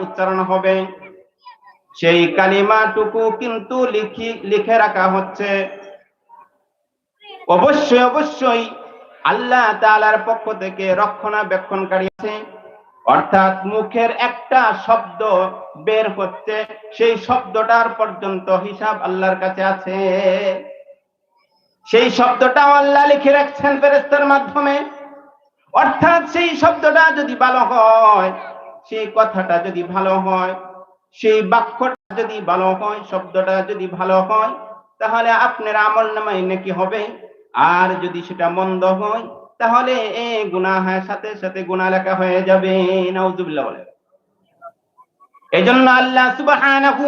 উচ্চারণ হবে। সেই কালিমাটুকু কিন্তু লিখি, লিখে রাখা হচ্ছে। অবশ্যই অবশ্যই আল্লাহ তাআলার পক্ষ থেকে রক্ষণাবেক্ষণকারী আছে। অর্থাৎ মুখের একটা শব্দ বের হচ্ছে, সেই শব্দটার পর্যন্ত হিসাব আল্লাহর কাছে আছে। সেই শব্দটাও আল্লাহ লিখে রাখছেন ফেরেস্তার মাধ্যমে। অর্থাৎ সেই শব্দটা যদি ভালো হয় সেই কথাটা যদি ভালো হয়, সেই বাক্যটা যদি ভালো হয়, শব্দটা যদি ভালো হয়, তাহলে আপনার আমল নামাই নাকি হবে। আর যদি সেটা মন্দ হয়, তাহলে এ গুনাহের সাথে সাথে গুনাহ লেখা হয়ে যাবে। নাউজুবিল্লাহ বলে এই জন্য আল্লাহ সুবহানাহু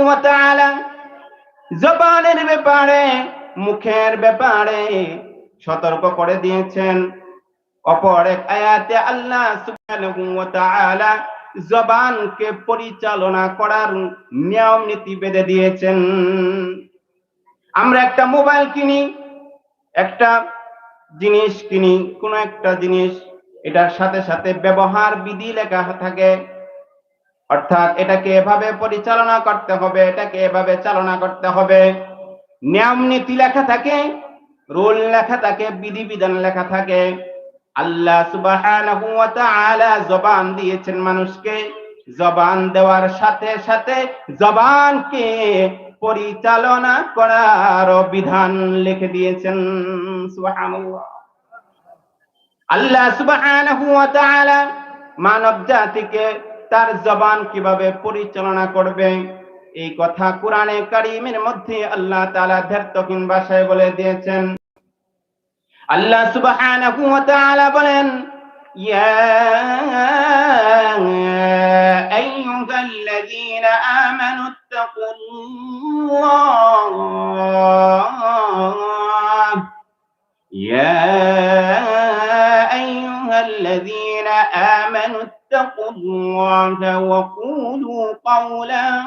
জবানের ব্যাপারে, মুখের ব্যাপারে সতর্ক করে দিয়েছেন। অপর এক আয়াতে আল্লাহ সুবহানাহু জবানকে পরিচালনা করার নিয়ম নীতি বেঁধে দিয়েছেন। আমরা একটা মোবাইল কিনি, একটা জিনিস কিনি, কোন একটা জিনিস, এটার সাথে সাথে ব্যবহার বিধি লেখা থাকে। অর্থাৎ এটাকে এভাবে পরিচালনা করতে হবে, এটাকে এভাবে চালনা করতে হবে। নিয়ম নীতি লেখা থাকে, রুল লেখা থাকে বিধি বিধান লেখা থাকে। আল্লাহ সুবহানাহু ওয়া তাআলা জবান দিয়েছেন মানুষকে। জবান দেওয়ার সাথে সাথে জবানকে পরিচালনা করার বিধান লিখে দিয়েছেন। আল্লাহ মানব জাতিকে তার জবান কীভাবে পরিচালনা করবে, এই কথা কোরআনে কারিমের মধ্যে আল্লাহ তাআলা ধের্তহীন ভাষায় বলে দিয়েছেন। আল্লাহ সুবহানাহু ওয়া তাআলা বলেন ইয়া আইয়ুহাল্লাযীনা আমানু ইত্তাকুল্লাহ ইয়া আইয়ুহাল্লাযীনা আমানু ইত্তাকুল্লাহ ওয়া কুলু قولا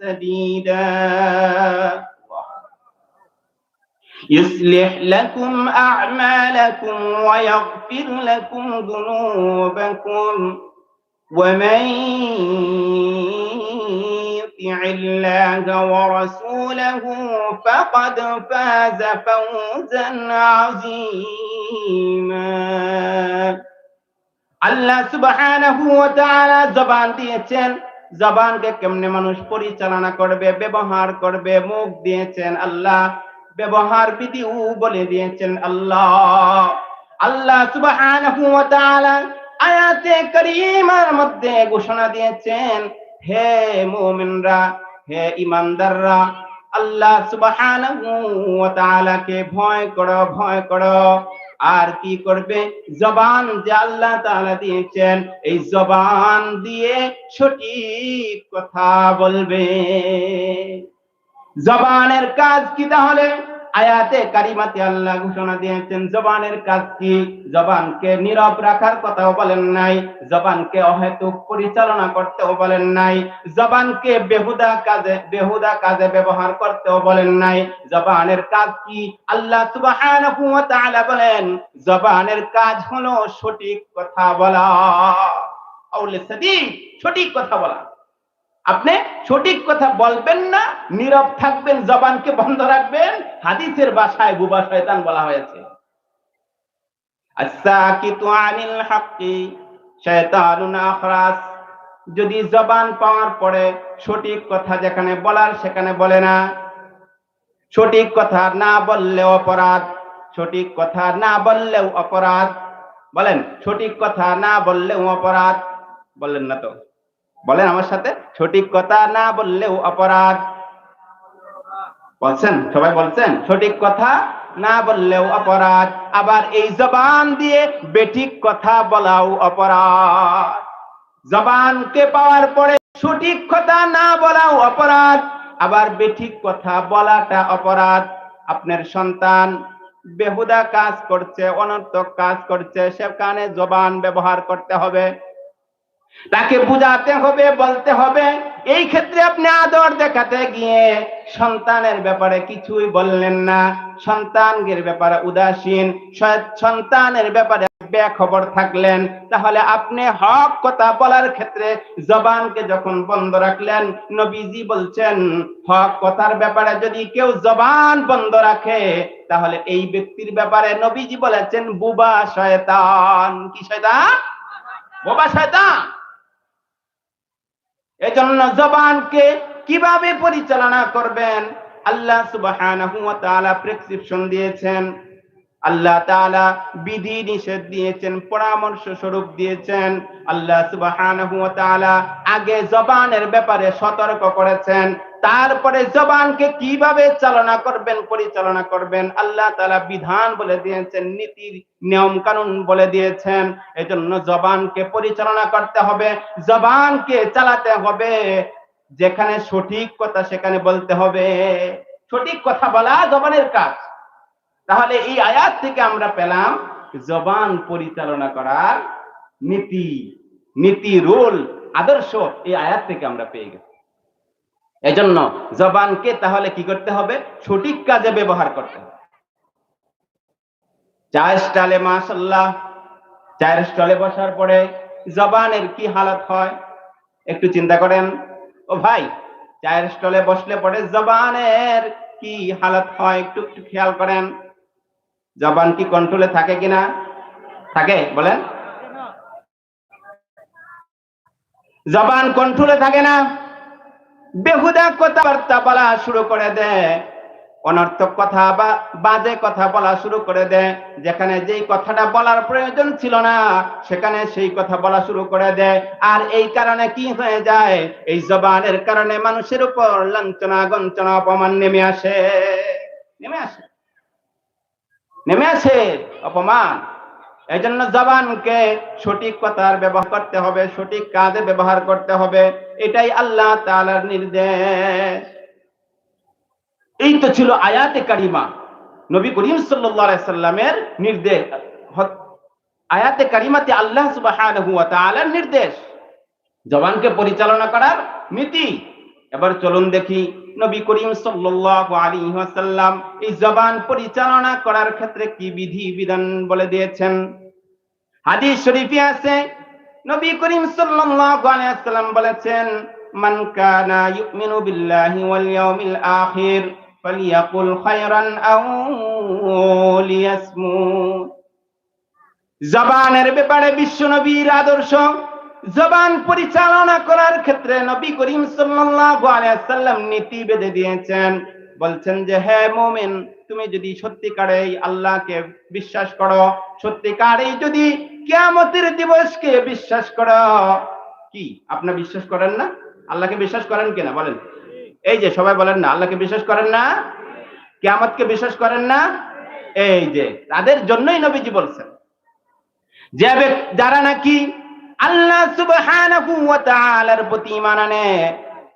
سديدا يصلح لكم أعمالكم ويغفر لكم ذنوبكم ومن يطع الله ورسوله فقد فاز فوزا عظيما আল্লাহ সুবহানাহু ওয়া তাআলা জবান দিয়েছেন জবানকে কেমনে মানুষ পরিচালনা করবে ব্যবহার করবে মুখ দিয়েছেন আল্লাহ ব্যবহার বিধিও বলে দিয়েছেন আল্লাহ। আল্লাহ সুবহানাহু আয়াতে কারীমার মধ্যে ঘোষণা দিয়েছেন, হে মুমিনরা, হে ইমানদাররা আল্লাহ সুবহানাহু ভয় করো ভয় করো। আর কি করবে? জবান যে আল্লাহ তাআলা দিয়েছেন, এই জবান দিয়ে সঠিক কথা বলবে। জবানের কাজ কি তাহলে? আয়াতে কারিমাতে আল্লাহ ঘোষণা দিয়েছেন, জবানের কাজ কি? জবানকে নীরব রাখার কথাও বলেন নাই, জবানকে অহেতুক পরিচালনা করতেও বলেন নাই, জবানকে বেহুদা কাজে বেহুদা কাজে ব্যবহার করতেও বলেন নাই, জবানের কাজ কি? আল্লাহ সুবহানাহু ওয়া তাআলা বলেন, জবানের কাজ হলো সঠিক কথা বলা। আউলে সঠিক কথা বলা। আপনি সঠিক কথা বলবেন না, নীরব থাকবেন, জবানকে বন্ধ রাখবেন, হাদিসের ভাষায় বুবা শয়তান বলা হয়েছে। যদি জবান পাওয়ার পরে সঠিক কথা যেখানে বলার সেখানে বলে না। সঠিক কথা না বললেও অপরাধ, সঠিক কথা না বললেও অপরাধ। বলেন, সঠিক কথা না বললেও অপরাধ। বললেন না তো? বলেন আমার সাথে, সঠিক কথা না বললেও অপরাধ। বলছেন? সবাই বলছেন? সঠিক কথা না বললেও অপরাধ। আবার এই জবান দিয়ে বেঠিক কথা বলাও অপরাধ। জবানকে পাওয়ার পরে সঠিক কথা না বলাও অপরাধ। আবার বেঠিক কথা বলাটা অপরাধ। আপনার সন্তান বেহুদা কাজ করছে, অনর্থক কাজ করছে, সেখানে জবান ব্যবহার করতে হবে। তাকে বুঝাতে হবে, বলতে হবে। এই ক্ষেত্রে আপনি আদর দেখাতে গিয়ে সন্তানের ব্যাপারে কিছুই বললেন না। সন্তানের ব্যাপারে উদাসীন সন্তানের ব্যাপারে বেখবর থাকলেন। তাহলে আপনি হক কথা বলার ক্ষেত্রে জবানকে যখন বন্ধ রাখলেন, নবীজি বলছেন, হক কথার ব্যাপারে যদি কেউ জবান বন্ধ রাখে, তাহলে এই ব্যক্তির ব্যাপারে নবীজি বলেছেন, বুবা শয়তান। কি শয়তান? বোবা শয়তান। এজন্য জবানকে কীভাবে পরিচালনা করবেন? আল্লাহ তাআলা প্রেসক্রিপশন দিয়েছেন। আল্লাহ তাআলা বিধি নিষেধ দিয়েছেন, পরামর্শ স্বরূপ দিয়েছেন। আল্লাহ তাআলা আগে জবানের ব্যাপারে সতর্ক করেছেন। তারপরে জবানকে কীভাবে চালনা করবেন, পরিচালনা করবেন, আল্লাহ তালা বিধান বলে দিয়েছেন, নীতির নিয়ম কানুন বলে দিয়েছেন। এজন্য জবানকে পরিচালনা করতে হবে, জবানকে চালাতে হবে। যেখানে সঠিক কথা সেখানে বলতে হবে। সঠিক কথা বলা জবানের কাজ। তাহলে এই আয়াত থেকে আমরা পেলাম, জবান পরিচালনা করার নীতি নীতি, রোল, আদর্শ এই আয়াত থেকে আমরা পেয়ে গেছি। এজন্য জবানকে তাহলে কি করতে হবে? সঠিক কাজে ব্যবহার করতে হবে। চায়ের স্টলে মাসাল্লাহ চায়ের স্টলে বসার পরে জবানের কি হালত হয়? একটু চিন্তা করেন। ও ভাই চায়ের স্টলে বসলে পরে জবানের কি হালত হয় একটু একটু খেয়াল করেন। জবান কি কন্ট্রোলে থাকে কিনা? থাকে, বলেন। জবান কন্ট্রোলে থাকে না? বেহুদা কথাবার্তা বলা শুরু করে দেয় অনর্থক কথা বা বাজে কথা বলা শুরু করে দেয় যেখানে যেই কথাটা বলার প্রয়োজন ছিল না, সেখানে সেই কথা বলা শুরু করে দেয় আর এই কারণে কি হয়ে যায়? এই জবানের কারণে মানুষের উপর লাঞ্ছনা গঞ্চনা অপমান নেমে আসে। নেমে আসে। নেমে আসে। অপমান। এই জন্য জবানকে সঠিক কথার ব্যবহার করতে হবে, সঠিক কাজে ব্যবহার করতে হবে। এটাই আল্লাহ তাআলার নির্দেশ। এই তো ছিল আয়াতে কারিমা। নবী করিম সাল্লামের নির্দেশ। আয়াতে কারিমাতে আল্লাহ তাআলার নির্দেশ। জবানকে পরিচালনা করার নীতি। এবার চলুন দেখি নবী করিম ওয়াসাল্লাম এই জবান পরিচালনা করার ক্ষেত্রে কি বিধি বিধান বলে দিয়েছেন? হাদিস শরীফে আছে, নবী করিম ওয়াসাল্লাম বলেছেন, মান কানা ইউমিনু বিল্লাহি ওয়াল ইয়াউমিল আখির খায়রান আও লিয়াসমুত। জবানের ব্যাপারে বিশ্ব নবীর আদর্শ জবান পরিচালনা করার ক্ষেত্রে নবী করিম সাল্লাল্লাহু আলাইহি সাল্লাম নীতি বেঁধে দিয়েছেন। বলছেন যে, হে মুমিন, তুমি যদি সত্যিকারেই আল্লাহকে বিশ্বাস করো, সত্যিকারেই যদি কিয়ামতের দিবসকে বিশ্বাস করো। কি? আপনার বিশ্বাস করেন না? আল্লাহকে বিশ্বাস করেন কিনা? বলেন। এই যে, সবাই বলেন না, আল্লাহকে বিশ্বাস করেন না? কিয়ামতকে বিশ্বাস করেন না? এই যে, তাদের জন্যই নবীজি বলছেন। যে যারা নাকি আল্লাহ সুবহানাহু ওয়া তাআলার প্রতি ঈমান আনে।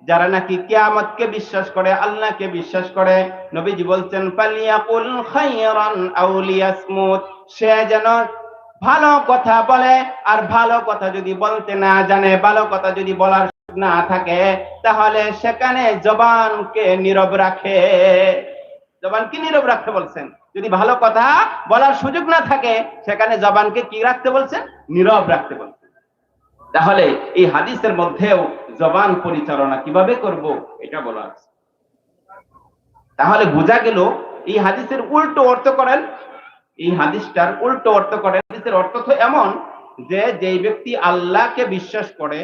যারা নাকি কিয়ামতকে বিশ্বাস করে, আল্লাহকে বিশ্বাস করে, নবীজি বলছেন, ফালিয়াকুল খায়রান আও লিয়াসমুত। সে যেন ভালো কথা বলে আর ভালো কথা যদি বলতে না জানে, ভালো কথা যদি বলার না থাকে, তাহলে সেখানে জবানকে নীরব রাখে। জবানকে নীরব রাখতে বলছেন। যদি ভালো কথা বলার সুযোগ না থাকে, সেখানে জবানকে কি রাখতে বলছেন? নীরব রাখতে বলছেন। তাহলে এই হাদিসের মধ্যেও জবান পরিচালনা কীভাবে করব, এটা বলা আছে। তাহলে বোঝা গেল, এই হাদিসের উল্টো অর্থ করেন, এই হাদিসটার উল্টো অর্থ করেন। হাদিসের অর্থ তো এমন যে, যেই ব্যক্তি আল্লাহকে বিশ্বাস করে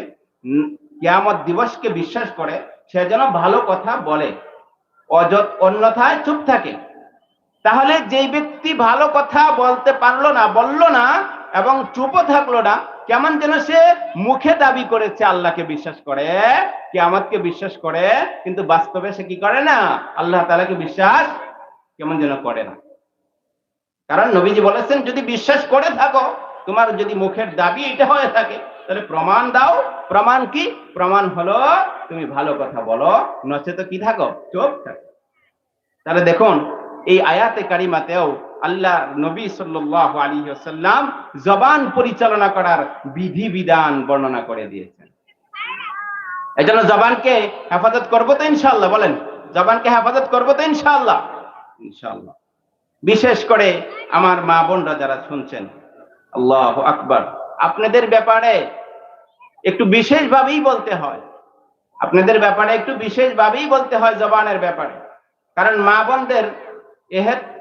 কিয়ামত দিবসকে বিশ্বাস করে, সে যেন ভালো কথা বলে, অযথ অন্যথায় চুপ থাকে। তাহলে যেই ব্যক্তি ভালো কথা বলতে পারল না, বলল না, এবং চুপও থাকল না কেমন যেন সে মুখে দাবি করেছে, আল্লাহকে বিশ্বাস করে, কেয়ামতকে বিশ্বাস করে, কিন্তু বাস্তবে সে কি করে না? আল্লাহ তাআলাকে বিশ্বাস কেমন যেন করে না। কারণ নবীজি বলেছেন, যদি বিশ্বাস করে থাকো, তোমার যদি মুখের দাবি এটা হয়ে থাকে, তাহলে প্রমাণ দাও। প্রমাণ কি? প্রমাণ হলো, তুমি ভালো কথা বলো, নচেত কি থাকো? চোখ থাকো। তাহলে দেখুন, এই আয়াতে কারিমাতেও আল্লাহ নবী সাল্লাল্লাহু আলাইহি ওয়াসাল্লাম জবান পরিচালনা করার বিধি বিধান বর্ণনা করে দিয়েছেন। এজন্য জবানকে হেফাজত করব তো ইনশাআল্লাহ, বলেন। জবানকে হেফাজত করব তো ইনশাআল্লাহ। ইনশাআল্লাহ। বিশেষ করে আমার মা বোনরা যারা শুনছেন, আল্লাহ আকবার, আপনাদের ব্যাপারে একটু বিশেষভাবেই বলতে হয়। আপনাদের ব্যাপারে একটু বিশেষভাবেই বলতে হয় জবানের ব্যাপারে। কারণ মা বোনদের এহের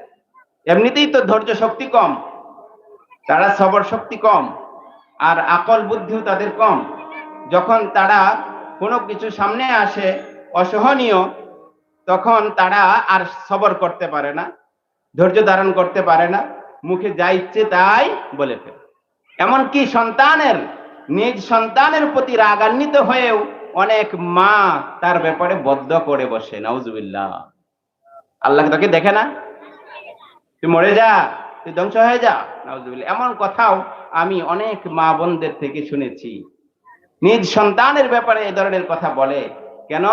এমনিতেই তো ধৈর্য শক্তি কম, তারা সবর শক্তি কম, আর আকল বুদ্ধিও তাদের কম। যখন তারা কোনো কিছু সামনে আসে অসহনীয়, তখন তারা আর সবর করতে পারে না, ধৈর্য ধারণ করতে পারে না, মুখে যা ইচ্ছে তাই বলে ফেলে। এমনকি সন্তানের, নিজ সন্তানের প্রতি রাগান্বিত হয়েও অনেক মা তার ব্যাপারে বদ্ধ করে বসে, নাউজুবিল্লাহ। আল্লাহ তোকে দেখে না? তুই মরে যা, তুই ধ্বংস হয়ে যা। নাউজুবিল্লাহ। এমন কথাও আমি অনেক মা বোনদের থেকে শুনেছি। নিজ সন্তানের ব্যাপারে এ ধরনের কথা বলে। কেন?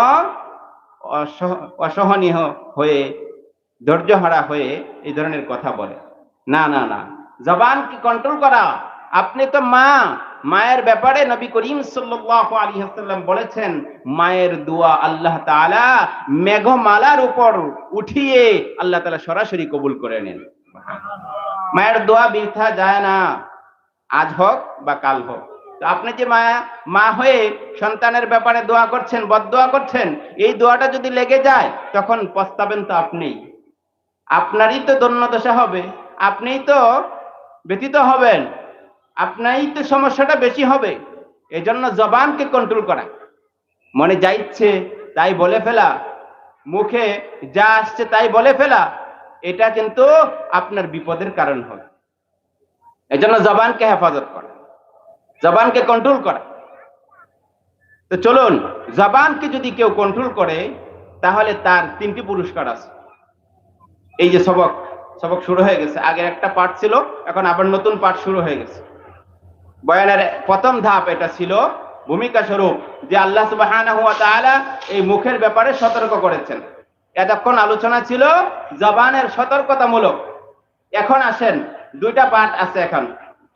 অসহ- অসহনীয় হয়ে ধৈর্য হারা হয়ে এই ধরনের কথা বলে। না না না। জবান কি কন্ট্রোল করা? আপনি তো মা। মায়ের ব্যাপারে নবী করিম সাল্লাল্লাহু আলাইহি ওয়াসাল্লাম বলেছেন মায়ের দোয়া আল্লাহ তাআলা মেঘমালার উপর উঠিয়ে আল্লাহ তাআলা সরাসরি কবুল করে নেন। মায়ের দোয়া বৃথা যায় না আজ হোক বা কাল হোক। তো আপনি যে মায়া মা হয়ে সন্তানের ব্যাপারে দোয়া করছেন বদদোয়া করছেন এই দোয়াটা যদি লেগে যায় তখন পস্তাবেন তো আপনি। আপনারই তো দন্যদশা হবে আপনিই তো ব্যতীত হবেন। আপনারই তো সমস্যাটা বেশি হবে। এই জন্য জবানকে কন্ট্রোল করা। মনে যা ইচ্ছে তাই বলে ফেলা। মুখে যা আসছে তাই বলে ফেলা। এটা কিন্তু আপনার বিপদের কারণ হবে। এই জন্য জবানকে হেফাজত করা। জবানকে কন্ট্রোল করা। তো চলুন, জবানকে যদি কেউ কন্ট্রোল করে, তাহলে তার তিনটি পুরস্কার আছে। এই যে সবক সবক শুরু হয়ে গেছে। আগের একটা পাঠ ছিল, এখন আবার নতুন পাঠ শুরু হয়ে গেছে। বয়ানের প্রথম ধাপ এটা ছিল ভূমিকা স্বরূপ যে আল্লাহ তাআলা এই মুখের ব্যাপারে সতর্ক করেছেন। এতক্ষণ আলোচনা ছিল জবানের সতর্কতামূলক। এখন আসেন, দুইটা পাঠ আছে এখন।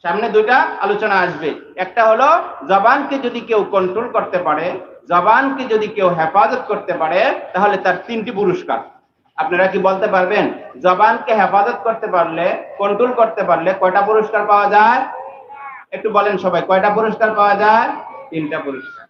সামনে দুইটা আলোচনা আসবে। একটা হলো, জবানকে যদি কেউ কন্ট্রোল করতে পারে, জবানকে যদি কেউ হেফাজত করতে পারে, তাহলে তার তিনটি পুরস্কার। আপনারা কি বলতে পারবেন? জবানকে হেফাজত করতে পারলে কন্ট্রোল করতে পারলে কয়টা পুরস্কার পাওয়া যায়? একটু বলেন সবাই, কয়টা পুরস্কার পাওয়া যায়? তিনটা পুরস্কার।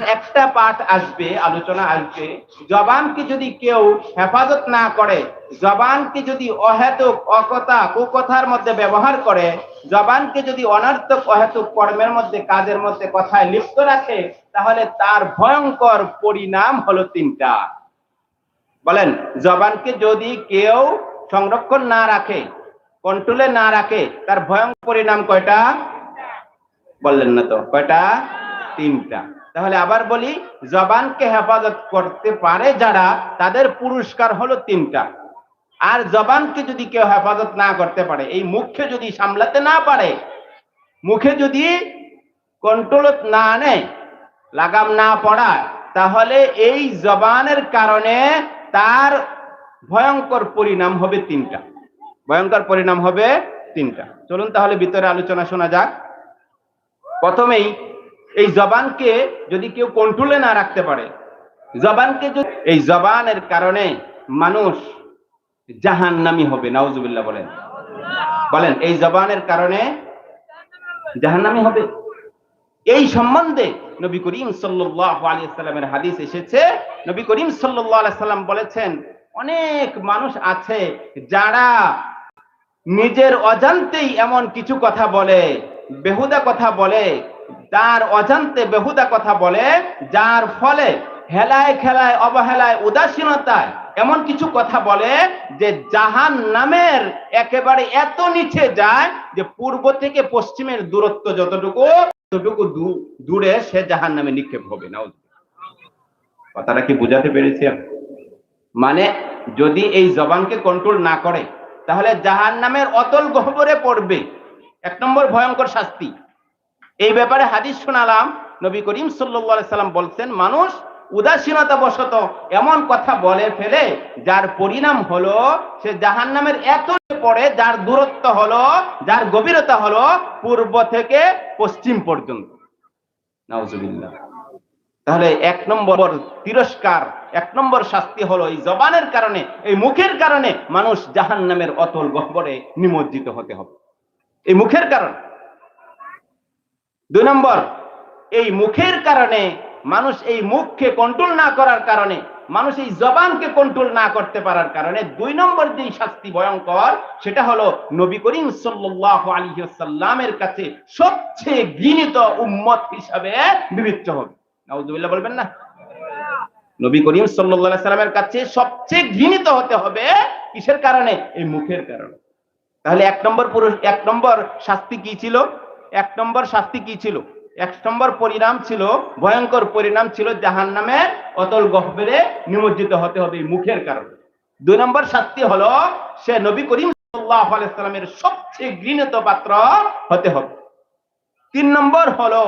একটা পাঠ আসবে, আলোচনা আসবে, জবানকে যদি কেউ হেফাজত না করে, জবানকে যদি অহেতুক, অকথা, কুকথার মধ্যে ব্যবহার করে, জবানকে যদি অনর্থক, অহেতুক কর্মের মধ্যে, কাজের মধ্যে, কথায় লিপ্ত রাখে, তাহলে তার ভয়ঙ্কর পরিণাম হলো তিনটা। বলেন, জবানকে যদি কেউ সংরক্ষণ না রাখে কন্ট্রোলে না রাখে, তার ভয়ঙ্কর পরিণাম কয়টা? বললেন না তো। কয়টা? তিনটা। তাহলে আবার বলি, জবানকে হেফাজত করতে পারে যারা, তাদের পুরস্কার হলো তিনটা। আর জবানকে যদি কেউ হেফাজত না করতে পারে, এই মুখে যদি সামলাতে না পারে, মুখে যদি কন্ট্রোল না আনে, লাগাম না পড়ায়, তাহলে এই জবানের কারণে তার ভয়ঙ্কর পরিণাম হবে তিনটা। ভয়ঙ্কর পরিণাম হবে তিনটা। চলুন তাহলে ভিতরে আলোচনা শোনা যাক। প্রথমেই এই জবানকে যদি কেউ কন্ট্রোলে না রাখতে পারে, জবানকে যদি, এই জবানের কারণে মানুষ জাহান্নামি হবে, নাউজুবিল্লাহ বলেন। বলেন, এই জবানের কারণে জাহান্নামি হবে। এই সম্বন্ধে নবী করিম সাল্লামের হাদিস এসেছে। নবী করিম সাল্লাম বলেছেন, অনেক মানুষ আছে যারা নিজের অজান্তেই এমন কিছু কথা বলে বেহুদা কথা বলে তার অজান্তে বেহুদা কথা বলে, যার ফলে হেলায় খেলায়, অবহেলায়, উদাসীনতায় এমন কিছু কথা বলে যে জাহান নামের একেবারে এত নিচে যায় যে পূর্ব থেকে পশ্চিমের দূরত্ব যতটুকু, ততটুকু দূরে সে জাহান নামে নিক্ষেপ হবে না কথাটা কি বুঝাতে পেরেছি? মানে যদি এই জবানকে কন্ট্রোল না করে, তাহলে জাহান নামের অতল গহ্বরে পড়বে এক নম্বর ভয়ঙ্কর শাস্তি। এই ব্যাপারে হাদিস শোনালাম, নবী করিম সাল্লাল্লাহু সাল্লাম বলছেন, মানুষ উদাসীনতা বশত এমন কথা বলে ফেলে, যার পরিণাম হলো, সে জাহান নামের এত পড়ে যার দূরত্ব হলো, যার গভীরতা হলো পূর্ব থেকে পশ্চিম পর্যন্ত। তাহলে এক নম্বর তিরস্কার, এক নম্বর শাস্তি হলো এই জবানের কারণে, এই মুখের কারণে মানুষ জাহান নামের অতল গহ্বরে নিমজ্জিত হতে হবে। এই মুখের কারণ। দুই নম্বর, এই মুখের কারণে মানুষ এই মুখকে কন্ট্রোল না করার কারণে, মানুষ এই জবানকে কন্ট্রোল না করতে পারার কারণে দুই নম্বর যেই শাস্তি ভয়ঙ্কর, সেটা হলো নবী করিম সাল্লাল্লাহু আলাইহি ওয়াসাল্লামের কাছে সবচেয়ে ঘৃণিত উম্মত হিসাবে বিবেচ্য হবে। নাউজুবিল্লাহ বলবেন না? নবী করিম আলাইহি সাল্লামের কাছে সবচেয়ে ঘৃণিত হতে হবে কিসের কারণে? এই মুখের কারণে। তাহলে এক নম্বর এক নম্বর শাস্তি কি ছিল? এক নম্বর শাস্তি কি ছিল? এক নম্বর পরিণাম ছিল, ভয়ঙ্কর পরিণাম ছিল জাহান নামে অতল গহ্বরে নিমজ্জিত হতে হবে মুখের কারণে। দুই নম্বর শাস্তি হলো, সে নবী করিম সাল্লামের সবচেয়ে ঘৃণিত পাত্র হতে হবে। তিন নম্বর হলো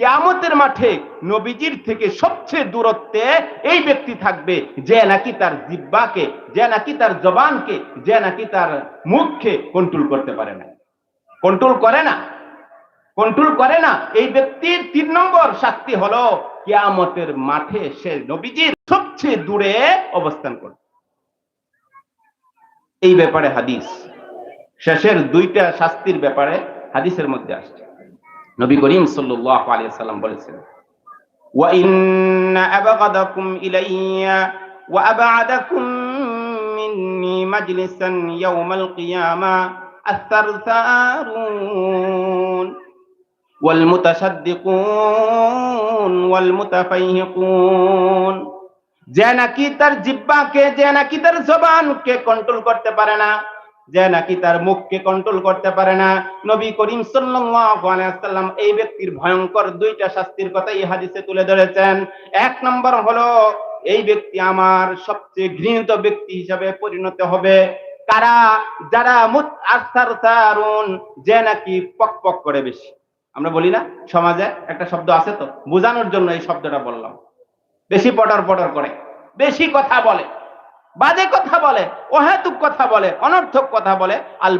কেয়ামতের মাঠে নবীজির থেকে সবচেয়ে দূরত্বে এই ব্যক্তি থাকবে, যে নাকি তার জিব্বাকে, যে নাকি তার জবানকে, যে নাকি তার মুখকে কন্ট্রোল করতে পারে না। কন্ট্রোল করে না। কন্ট্রোল করে না। এই ব্যক্তির তিন নম্বর শাস্তি হলো কেয়ামতের মাঠে সে নবীজির সবচেয়ে দূরে অবস্থান করবে। এই ব্যাপারে হাদিস। শেষের দুইটা শাস্তির ব্যাপারে হাদিসের মধ্যে আসছে। নবী করিম সাল্লাল্লাহু আলাইহি সাল্লাম বলেছেন ওয়া ইন্না আবগাদাকুম ইলাইয়া ওয়া আবআদাকুম মিন্নি মাজলিসান ইয়াউমাল কিয়ামা الثرثارون والمتصدقون والمتفيهقون যে নাকি তার জিব্বাকে যে নাকি তার জবানকে কন্ট্রোল করতে পারে না যে নাকি তার মুখকে কন্ট্রোল করতে পারে না। নবী করিম ওয়াসাল্লাম এই ব্যক্তির ভয়ঙ্কর দুইটা শাস্তির কথা এই হাদিসে তুলে ধরেছেন। এক নম্বর হলো, এই ব্যক্তি আমার সবচেয়ে ঘৃণিত ব্যক্তি হিসাবে পরিণত হবে। কারা? যারা যে নাকি পক পক করে বেশি। আমরা বলি না, সমাজে একটা শব্দ আছে তো, বোঝানোর জন্য এই শব্দটা বললাম। বেশি পটর পটর করে, বেশি কথা বলে। বাজে কথা বলে, অহেতুক কথা বলে, অনর্থক কথা বলে আল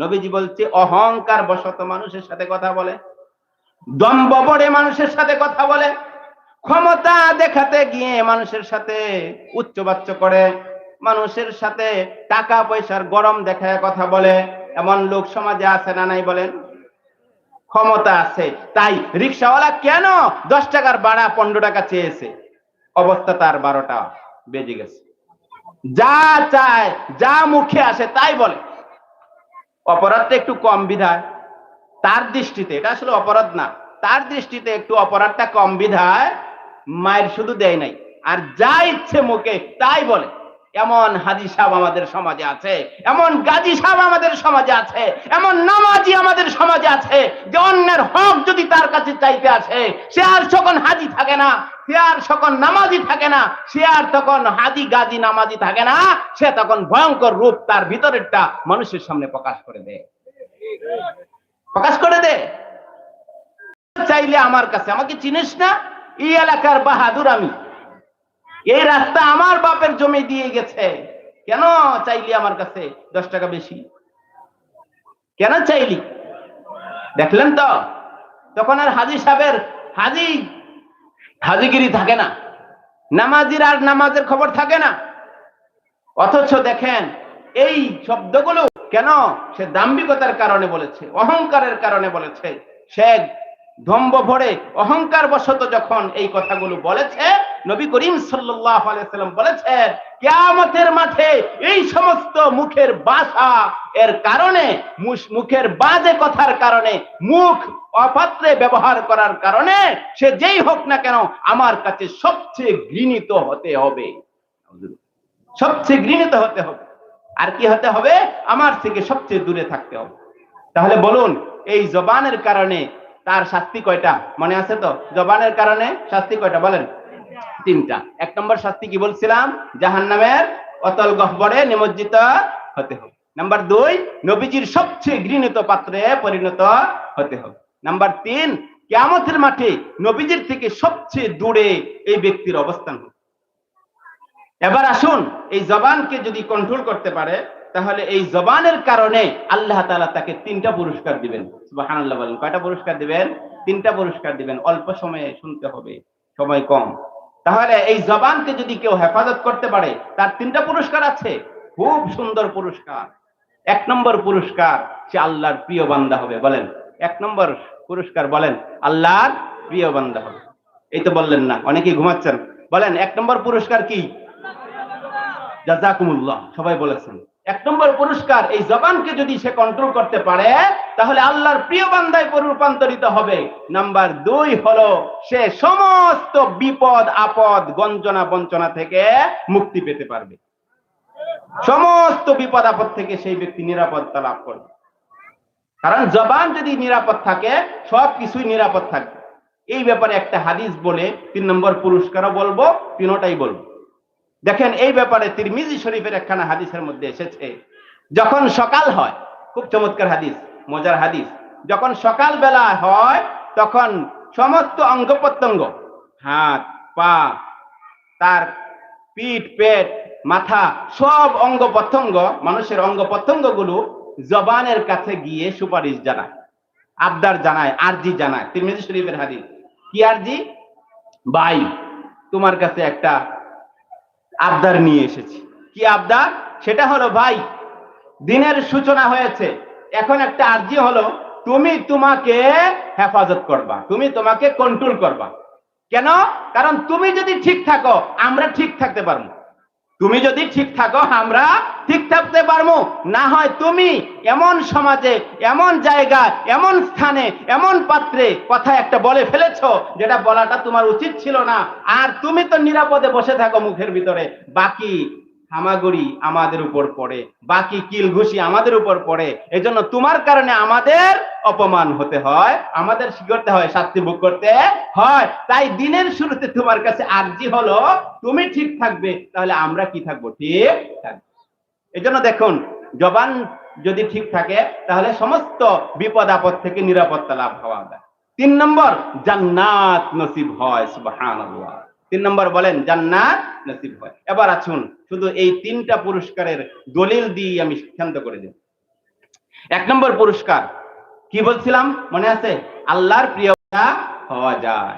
নবীজি বলছে, অহংকার বশত মানুষের সাথে কথা বলে, দম্ভ বড়ে মানুষের সাথে কথা বলে, ক্ষমতা দেখাতে গিয়ে মানুষের সাথে উচ্চবাচ্য করে, মানুষের সাথে টাকা পয়সার গরম দেখায় কথা বলে, এমন লোক সমাজে আছে না নাই বলেন? ক্ষমতা আছে। তাই রিক্সাওয়ালা কেন দশ টাকার ভাড়া পনেরো টাকা চেয়েছে? অবস্থা তার বারোটা বেজে গেছে। যা চায়, যা মুখে আসে তাই বলে। অপরাধটা একটু কম বিধায়। তার দৃষ্টিতে, এটা আসলে অপরাধ না। তার দৃষ্টিতে একটু অপরাধটা কম বিধায়, মায়ের শুধু দেয় নাই। আর যা ইচ্ছে মুখে তাই বলে। এমন হাজি সাহেব আমাদের সমাজে আছে, এমন গাজী সাহেব আমাদের সমাজে আছে, এমন নামাজি আমাদের সমাজে আছে যে অন্যের হক যদি তার কাছে চাইতে আসে, সে আর যখন হাজি থাকে না, সে আর তখন নামাজি থাকে না, সে আর তখন হাজি, গাজী, নামাজি থাকে না, সে তখন ভয়ঙ্কর রূপ তার ভিতরেরটা মানুষের সামনে প্রকাশ করে দেয়। প্রকাশ করে দে চাইলে আমার কাছে, আমাকে চিনিস না? এই এলাকার বাহাদুর আমি। এই রাস্তা আমার বাপের জমি দিয়ে গেছে। কেন চাইলি আমার কাছে দশ টাকা বেশি? কেন চাইলি? দেখলেন তো? তখন আর হাজি সাহেবের হাজি, হাজিগিরি থাকে না। নামাজির আর নামাজের খবর থাকে না। অথচ দেখেন, এই শব্দগুলো কেন সে দাম্ভিকতার কারণে বলেছে, অহংকারের কারণে বলেছে। সে ধম্ব ভরে, অহংকার বশত যখন এই কথাগুলো বলেছে, নবী করিম সাল্লাম বলেছেন, কিয়ামতের মাঠে এই সমস্ত মুখের ভাষা এর কারণে মুখের বাজে কথার কারণে, মুখ অপাত্রে ব্যবহার করার কারণে, সে যেই হোক না কেন আমার কাছে সবচেয়ে ঘৃণিত হতে হবে। সবচেয়ে ঘৃণিত হতে হবে। আর কি হতে হবে? আমার থেকে সবচেয়ে দূরে থাকতে হবে। তাহলে বলুন, এই জবানের কারণে তার শাস্তি কয়টা? মনে আছে তো? জবানের কারণে শাস্তি কয়টা? বলেন। তিনটা। এক নম্বর শাস্তি কি বলছিলাম? জাহান নামের অতল গহ্বরে নিমজ্জিত হতে হবে। নাম্বার দুই, নবীজির সবচেয়ে ঘৃণিত পাত্রে পরিণত হতে হবে। নাম্বার তিন, কেয়ামতের মাঠে নবীজির থেকে সবচেয়ে দূরে এই ব্যক্তির অবস্থান হবে। এবার আসুন, এই জবানকে যদি কন্ট্রোল করতে পারে তাহলে এই জবানের কারণে আল্লাহ তাআলা তাকে তিনটা পুরস্কার দিবেন। সুবহানাল্লাহ বলেন। কয়টা পুরস্কার দিবেন? তিনটা পুরস্কার দিবেন। অল্প সময়ে শুনতে হবে। সময় কম। তাহলে এই জবানকে যদি কেউ হেফাজত করতে পারে, তার তিনটা পুরস্কার আছে। খুব সুন্দর পুরস্কার। এক নম্বর পুরস্কার, সে আল্লাহর প্রিয় বান্দা হবে। বলেন। এক নম্বর পুরস্কার বলেন, আল্লাহর প্রিয় বান্দা হবে। এই তো বললেন না, অনেকেই ঘুমাচ্ছেন। বলেন, এক নম্বর পুরস্কার কি? জাজাকুমুল্লাহ সবাই বলেছেন। এক নম্বর পুরস্কার, এই জবানকে যদি সে কন্ট্রোল করতে পারে, তাহলে আল্লাহর প্রিয় বান্দায় রূপান্তরিত হবে। নাম্বার দুই হলো, সে সমস্ত বিপদ, আপদ, গঞ্জনা, বঞ্চনা থেকে মুক্তি পেতে পারবে। সমস্ত বিপদ, আপদ থেকে সেই ব্যক্তি নিরাপত্তা লাভ করবে। কারণ জবান যদি নিরাপদ থাকে, সব কিছুই নিরাপদ থাকবে। এই ব্যাপারে একটা হাদিস বলে, তিন নম্বর পুরস্কারও বলব, তিনোটাই বলব। দেখেন, এই ব্যাপারে তিরমিজি শরীফের একখানা হাদিসের মধ্যে এসেছে, যখন সকাল হয়, খুব চমৎকার হাদিস, মজার হাদিস, যখন সকাল বেলা হয়, তখন সমস্ত অঙ্গ প্রত্যঙ্গ হাত, পা, তার পিঠ, পেট, মাথা, সব অঙ্গ প্রত্যঙ্গ মানুষের অঙ্গ প্রত্যঙ্গগুলো জবানের কাছে গিয়ে সুপারিশ জানায়, আবদার জানায়, আরজি জানায়, তিরমিজি শরীফের হাদিস। কি আরজি? ভাই তোমার কাছে একটা আবদার নিয়ে এসেছি। কি আবদার? সেটা হলো, ভাই, দিনের সূচনা হয়েছে। এখন একটা আর্জি হলো, তুমি তোমাকে হেফাজত করবা, তুমি তোমাকে কন্ট্রোল করবা। কেন? কারণ তুমি যদি ঠিক থাকো, আমরা ঠিক থাকতে পারব। তুমি যদি ঠিক থাকো, আমরা ঠিক থাকতে পারব। না হয় তুমি এমন সমাজে, এমন জায়গা এমন স্থানে, এমন পাত্রে কথা একটা বলে ফেলেছ, যেটা বলাটা তোমার উচিত ছিল না। আর তুমি তো নিরাপদে বসে থাকো মুখের ভিতরে। বাকি হামাগুড়ি আমাদের উপর পড়ে, বাকি কিল ঘুষি আমাদের উপর পড়ে। এজন্য তোমার কারণে আমাদের অপমান হতে হয়, আমাদের করতে হয়, শাস্তি ভোগ করতে হয়। তাই দিনের শুরুতে তোমার কাছে আর্জি হলো, তুমি ঠিক থাকবে, তাহলে আমরা কি থাকব? ঠিক থাকব। এজন্য দেখুন, জবান যদি ঠিক থাকে, তাহলে সমস্ত বিপদ আপদ থেকে নিরাপত্তা লাভ হওয়া যায়। তিন নম্বর, জান্নাত নসিব হয়, সুবহানাল্লাহ। তিন নম্বর বলেন জান্নাত নসিব হয় এবার আসুন শুধু এই তিনটা পুরস্কারের দলিল দিয়ে আমি সিদ্ধান্ত করে দিই এক নম্বর পুরস্কার কি বলছিলাম মনে আছে আল্লাহর প্রিয় হওয়া যায়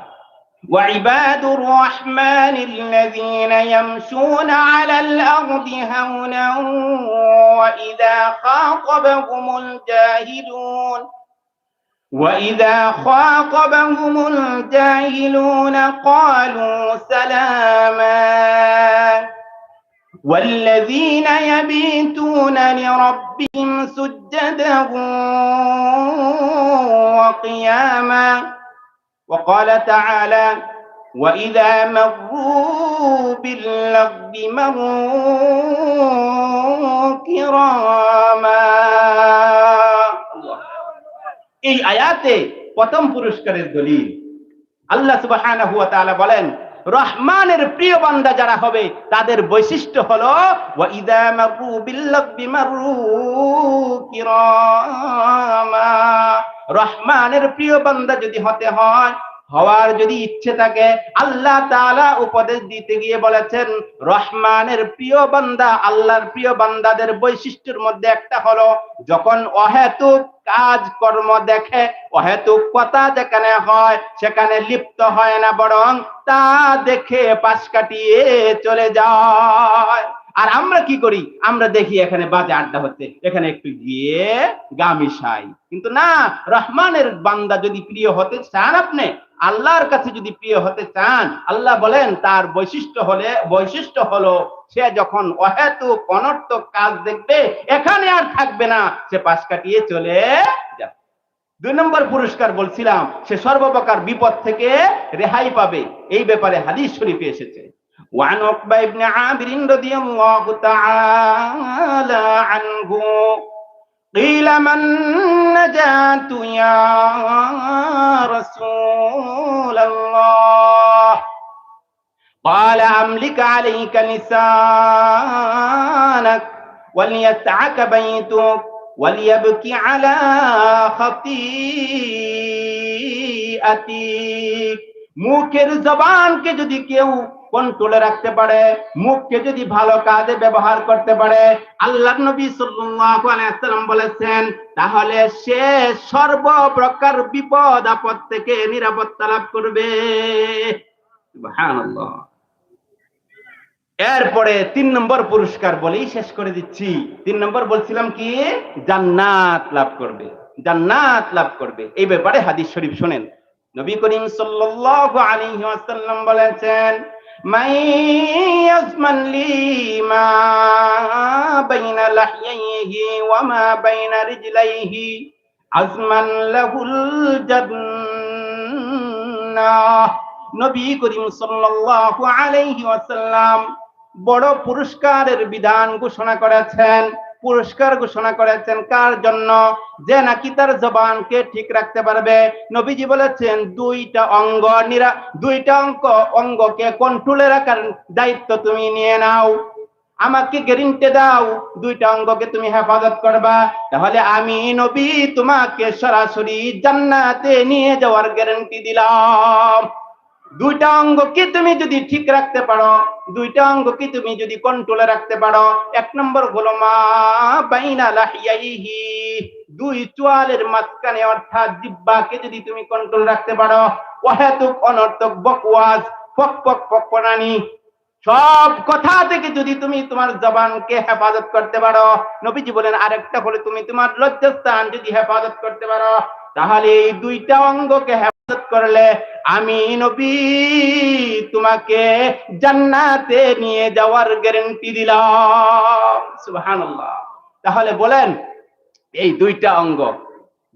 وعباد الرحمن الذين يمشون على الأرض هونا وإذا خاطبهم الجاهلون وإذا خاطبهم الجاهلون قالوا سلاما والذين يبيتون لربهم سجدا وقياما وقال تعالى وإذا مروا باللغو مروا كراما এই আয়াতে প্রথম পুরস্কারের দলিল। আল্লাহ সুবাহ বলেন, রহমানের প্রিয় বান্দা যারা হবে, তাদের বৈশিষ্ট্য হলো রহমানের প্রিয় বান্দা যদি হতে হয় হওয়ার যদি ইচ্ছে থাকে, আল্লাহ তাআলা উপদেশ দিতে গিয়ে বলেছেন, রহমানের প্রিয় বান্দা আল্লাহর প্রিয় বান্দাদের বৈশিষ্ট্যের মধ্যে একটা হলো, যখন অহেতুক কাজ কর্ম দেখে, অহেতুক কথা যেখানে হয়, সেখানে লিপ্ত হয় না বরং তা দেখে পাশ কাটিয়ে চলে যায়। আর আমরা কি করি? আমরা দেখি এখানে বাজে আড্ডা হচ্ছে। এখানে একটু গিয়ে গা মিশাই কিন্তু না, রহমানের বান্দা যদি প্রিয় হতে চান আপনি, আল্লাহর কাছে যদি প্রিয় হতে চান, আল্লাহ বলেন, তার বৈশিষ্ট্য হলে, বৈশিষ্ট্য হলো, সে যখন অহেতুক অনর্থক কাজ দেখবে, এখানে আর থাকবে না, সে পাশ কাটিয়ে চলে যাবে। দুই নম্বর পুরস্কার বলছিলাম, সে সর্বপ্রকার বিপদ থেকে রেহাই পাবে। এই ব্যাপারে হাদিস শরীফে এসেছে। وعن عقبة بن عامر رضي الله تعالى عنه قيل من نجاة يا رسول الله قال أملك عليك لسانك وليسعك بيتك وليبكي على خطيئتك মুখের জবানকে যদি কেউ কন্ট্রোলে রাখতে পারে? মুখকে যদি ভালো কাজে ব্যবহার করতে পারে? আল্লাহ নবী সাল্লাল্লাহু বলেছেন, তাহলে সে সর্বপ্রকার বিপদ, আপদ থেকে নিরাপত্তা লাভ করবে। এরপরে তিন নম্বর পুরস্কার বলেই শেষ করে দিচ্ছি। তিন নম্বর বলছিলাম কি? জান্নাত লাভ করবে। জান্নাত লাভ করবে। এই ব্যাপারে হাদিস শরীফ শোনেন। নবী করিম সাল্লাল্লাহু আলাইহি ওয়াসাল্লাম বলেছেন মাই يضمن لي মা বাইনা لحييه وما بين رجليه রিজলাইহি له الجنة নবী করিম সাল্লাল্লাহু আলাইহি ওয়াসাল্লাম বড় পুরস্কারের বিধান ঘোষণা করেছেন। পুরস্কার ঘোষণা করেছেন। কার জন্য? যে নাকি তার জবানকে ঠিক রাখতে পারবে। নবীজি বলেছেন, দুইটা অঙ্গ নিরা, দুইটা অঙ্ক, অঙ্গকে কন্ট্রোলে রাখার দায়িত্ব তুমি নিয়ে নাও। আমাকে গ্যারিন্টি দাও, দুইটা অঙ্গকে তুমি হেফাজত করবা। তাহলে আমি নবী, তোমাকে সরাসরি জান্নাতে নিয়ে যাওয়ার গ্যারান্টি দিলাম। দুইটা অঙ্গকে তুমি যদি ঠিক রাখতে পারো? দুইটা অঙ্গকে তুমি যদি কন্ট্রোলে রাখতে পারো? এক নম্বর হলো মা লাহিয়াইহি। দুই চোয়ালের মাঝখানে অর্থাৎ জিব্বাকে যদি তুমি কন্ট্রোল রাখতে পারো অহেতুক অনর্থক বকওয়াজ, ফক ফক ফক প্রণানী সব কথা থেকে যদি তুমি তোমার জবানকে হেফাজত করতে পারো, নবীজি বলেন, আরেকটা হলে তুমি তোমার লজ্জাস্থান যদি হেফাজত করতে পারো তাহলে এই দুইটা অঙ্গকে হেফাজত করলে আমি নবী তোমাকে জান্নাতে নিয়ে যাওয়ার গ্যারান্টি দিলাম। সুবহানাল্লাহ। তাহলে বলেন, এই দুইটা অঙ্গ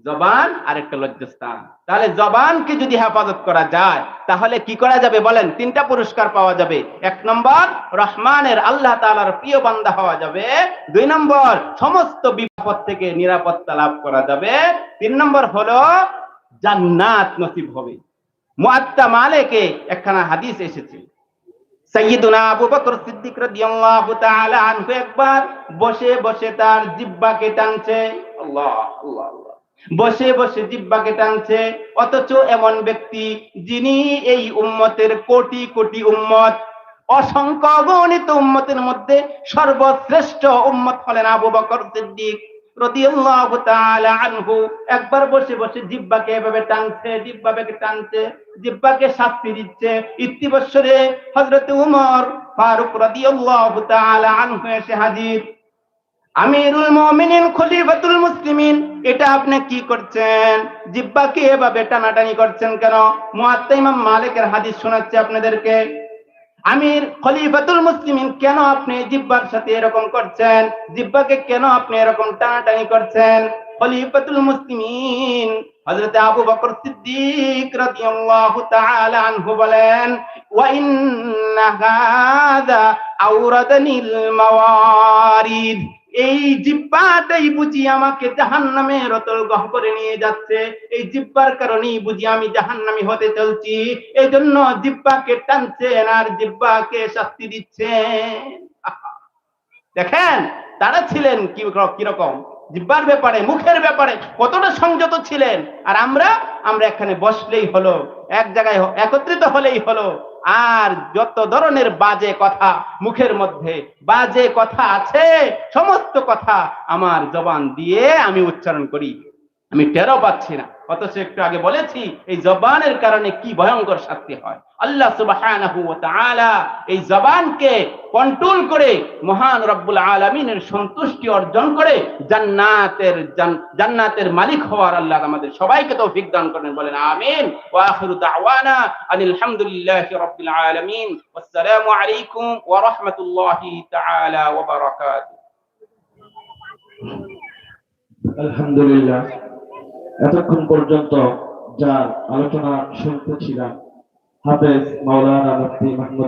জবান আর একটা লজ্জাস্থান। তাহলে জবানকে যদি হেফাজত করা যায়, তাহলে কি করা যাবে বলেন? তিনটা পুরস্কার পাওয়া যাবে। এক নম্বর, রহমানের আল্লাহ তাআলার প্রিয় বান্দা হওয়া যাবে। দুই নম্বর, সমস্ত বিপদ থেকে নিরাপত্তা লাভ করা যাবে। তিন নম্বর হলো, জান্নাত নসিব হবে। মুআত্তা মালিকে একখানা হাদিস এসেছে। সাইয়্যিদুনা আবু বকর সিদ্দিক রাদিয়াল্লাহু তাআলা আনহু একবার বসে বসে তার জিহ্বাকে টানছে। আল্লাহ আল্লাহ আল্লাহ। বসে বসে জিহ্বাকে টানছে অথচ এমন ব্যক্তি যিনি এই উম্মতের কোটি কোটি উম্মত। অসংখ্য গণিত উম্মতের মধ্যে সর্বশ্রেষ্ঠ উম্মত হলেন আবু বকর সিদ্দিক আনহু। একবার বসে বসে জিহ্বাকে এভাবে টানছে জিহ্বাকে টানছে জিহ্বাকে শাস্তি দিচ্ছে। ইতিবৎসরে হযরত উমর ফারুক রাদিয়াল্লাহু তাআলা আনহু এসে হাজির। আমিরুল মুমিনিন, খলিফাতুল মুসলিমিন, এটা আপনি কি করছেন? জিব্বাকে এভাবে টানাটানি করছেন কেন? ইমাম মালিকের হাদিস শোনাচ্ছে আপনাদেরকে। আমির, খলিফাতুল মুসলিমিন, কেন আপনি জিব্বার সাথে এরকম করছেন? জিব্বাকে কেন আপনি এরকম টানাটানি করছেন? খলিফাতুল মুসলিমিন, হযরত আবু বকর সিদ্দিক রাদিয়াল্লাহু তাআলা আনহু বলেন, ওয়া ইন্না হাযা আওরাদানিল মাওয়ারিদ। এই জিব্বাটাই বুঝি আমাকে জাহান্নামে রতল গহ করে নিয়ে যাচ্ছে। এই জিব্বার কারণেই বুঝি আমি জাহান্নামী হতে চলছি। এই জন্য জিব্বাকে টানছেন আর জিব্বাকে শাস্তি দিচ্ছেন। দেখেন, তারা ছিলেন কি কীরকম? জিব্বার ব্যাপারে, মুখের ব্যাপারে কতটা সংযত ছিলেন? আর আমরা আমরা এখানে বসলেই হলো, এক জায়গায় একত্রিত হলেই হলো। আর যত ধরনের বাজে কথা মুখের মধ্যে, বাজে কথা আছে, সমস্ত কথা আমার জবান দিয়ে আমি উচ্চারণ করি। আমি টেরও পাচ্ছি না। অথচ একটু আগে বলেছি, এই জবানের কারণে কি ভয়ঙ্কর শাস্তি হয়। আল্লাহ তাআলা এই জবানকে কন্ট্রোল করে মহান রব্বুল আলামিনের সন্তুষ্টি অর্জন করে জান্নাতের জান্নাতের মালিক হওয়ার আল্লাহ আমাদের সবাইকে তো দান করেন, বলেন আমিন। ওয়া আখিরু দাওয়ানা আনিল হামদুলিল্লাহি রাব্বিল আলহামদুলিল্লাহ। এতক্ষণ পর্যন্ত যার আলোচনা শুনতেছিলাম হাফেজ মাওলানা মুফতি মাহমুদ